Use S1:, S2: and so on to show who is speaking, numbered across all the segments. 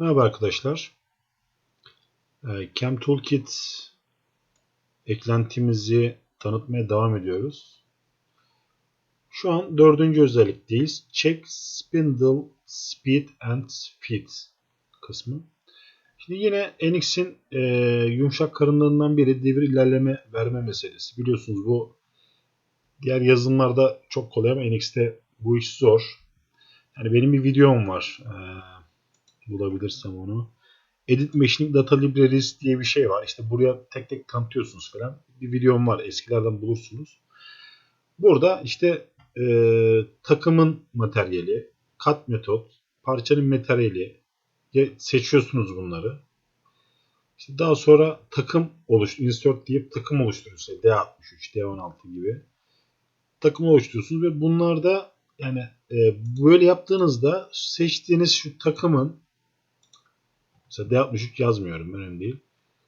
S1: Merhaba arkadaşlar. Ee, Cam Toolkit eklentimizi tanıtmaya devam ediyoruz. Şu an dördüncü özellikteyiz. Check Spindle Speed and Fit kısmı. Şimdi yine NX'in e, yumuşak karınlarından biri devir ilerleme verme meselesi. Biliyorsunuz bu diğer yazılımlarda çok kolay ama NX'te bu iş zor. Yani benim bir videom var. Ee, bulabilirsem onu. Edit Machining Data Libraries diye bir şey var. İşte buraya tek tek tanıtıyorsunuz falan. Bir videom var. Eskilerden bulursunuz. Burada işte e, takımın materyali, kat metot, parçanın materyali seçiyorsunuz bunları. İşte daha sonra takım oluş, insert deyip takım oluşturuyorsunuz. D63, D16 gibi. Takım oluşturuyorsunuz ve bunlarda yani e, böyle yaptığınızda seçtiğiniz şu takımın Mesela D63 yazmıyorum. Önemli değil.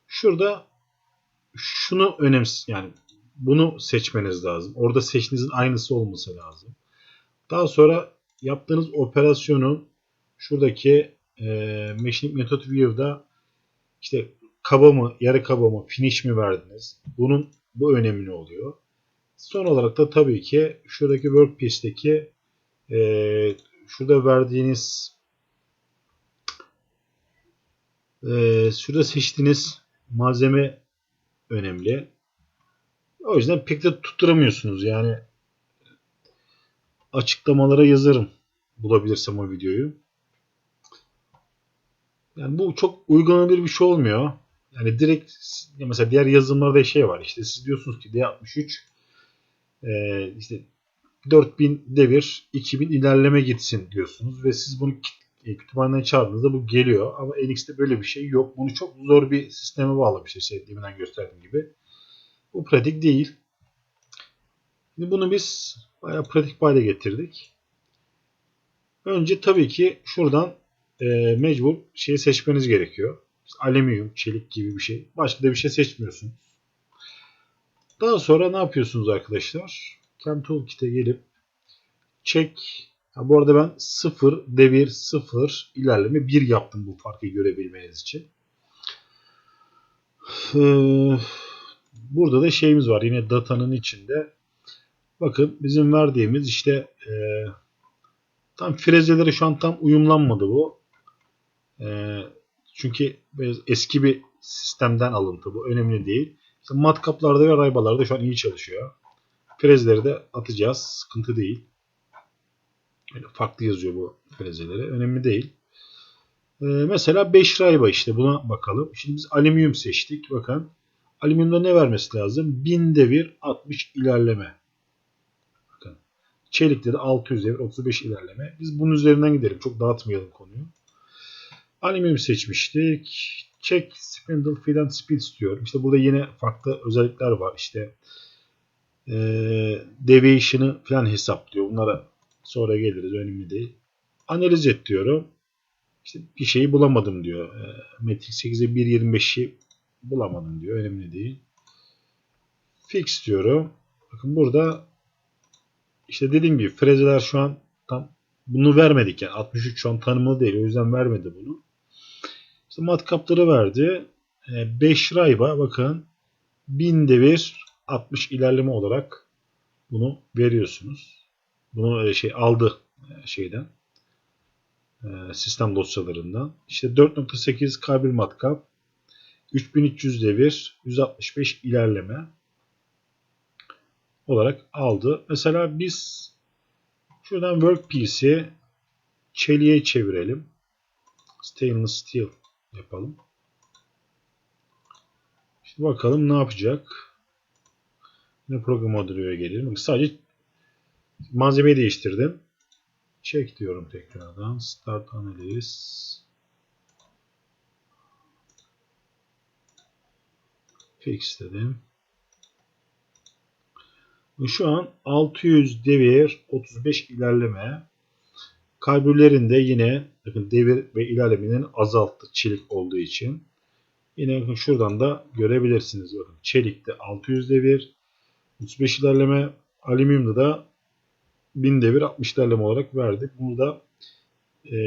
S1: Şurada şunu önemsiz yani bunu seçmeniz lazım. Orada seçtiğinizin aynısı olması lazım. Daha sonra yaptığınız operasyonun şuradaki e, Machine Method View'da işte kaba mı, yarı kaba mı, finish mi verdiniz? Bunun bu önemli oluyor. Son olarak da tabii ki şuradaki workpiece'deki e, şurada verdiğiniz Ee, şurada seçtiğiniz malzeme önemli. O yüzden pek de tutturamıyorsunuz. Yani açıklamalara yazarım bulabilirsem o videoyu. Yani bu çok uygulanabilir bir şey olmuyor. Yani direkt mesela diğer yazılımlarda şey var. İşte siz diyorsunuz ki D63 e, işte 4000 devir 2000 ilerleme gitsin diyorsunuz ve siz bunu kütüphaneden çağırdığınızda bu geliyor. Ama NX'te böyle bir şey yok. Bunu çok zor bir sisteme bağlamışlar. Şey, deminden gösterdiğim gibi. Bu pratik değil. Şimdi bunu biz bayağı pratik hale getirdik. Önce tabii ki şuradan e, mecbur şeyi seçmeniz gerekiyor. Alüminyum, çelik gibi bir şey. Başka da bir şey seçmiyorsunuz. Daha sonra ne yapıyorsunuz arkadaşlar? Cam Toolkit'e gelip check Ha, bu arada ben 0, devir 0, ilerleme 1 yaptım bu farkı görebilmeniz için. Ee, burada da şeyimiz var yine datanın içinde. Bakın bizim verdiğimiz işte e, tam frezeleri şu an tam uyumlanmadı bu. E, çünkü eski bir sistemden alıntı bu. Önemli değil. İşte matkaplarda ve raybalarda şu an iyi çalışıyor. Frezleri de atacağız. Sıkıntı değil. Böyle farklı yazıyor bu frezeleri. Önemli değil. Ee, mesela 5 rayba işte buna bakalım. Şimdi biz alüminyum seçtik. Bakın. Alüminyumda ne vermesi lazım? 1000 devir 60 ilerleme. Bakın. Çelikte de 600 devir 35 ilerleme. Biz bunun üzerinden gidelim. Çok dağıtmayalım konuyu. Alüminyum seçmiştik. Check spindle feed and speed istiyorum. İşte burada yine farklı özellikler var. İşte e, deviation'ı falan hesaplıyor. Bunlara Sonra geliriz önemli değil. Analiz et diyorum. İşte bir şeyi bulamadım diyor. E, Matrix 8'e 1.25'i bulamadım diyor. Önemli değil. Fix diyorum. Bakın burada işte dediğim gibi frezeler şu an tam bunu vermedik yani 63 şu an tanımlı değil. O yüzden vermedi bunu. İşte matkapları verdi. 5 e, rayba bakın 1000 devir 60 ilerleme olarak bunu veriyorsunuz. Bunu e, şey aldı e, şeyden e, sistem dosyalarından. İşte 4.8 K1 matkap 3300 devir 165 ilerleme olarak aldı. Mesela biz şuradan workpiece'i çeliğe çevirelim. Stainless steel yapalım. Şimdi bakalım ne yapacak. Ne program adreye gelelim. Sadece Malzemeyi değiştirdim. Check diyorum tekrardan. Start analiz. Fix dedim. Şu an 600 devir 35 ilerleme. Kalbürlerinde yine bakın devir ve ilerlemenin azalttı çelik olduğu için. Yine bakın şuradan da görebilirsiniz. Bakın çelikte 600 devir 35 ilerleme. Alüminyumda da 1000 devir 60 derleme olarak verdik. Bunu da e,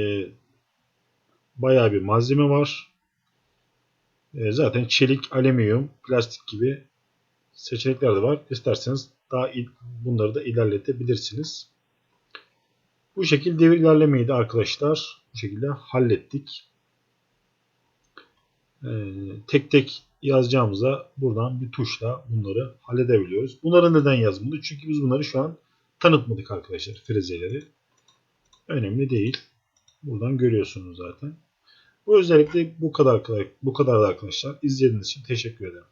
S1: bayağı bir malzeme var. E, zaten çelik, alüminyum, plastik gibi seçenekler de var. İsterseniz daha il- bunları da ilerletebilirsiniz. Bu şekilde ilerlemeyi de arkadaşlar bu şekilde hallettik. Ee, tek tek yazacağımıza buradan bir tuşla bunları halledebiliyoruz. Bunları neden yazmadık? Çünkü biz bunları şu an tanıtmadık arkadaşlar frezeleri. Önemli değil. Buradan görüyorsunuz zaten. Bu özellikle bu kadar bu kadar da arkadaşlar. İzlediğiniz için teşekkür ederim.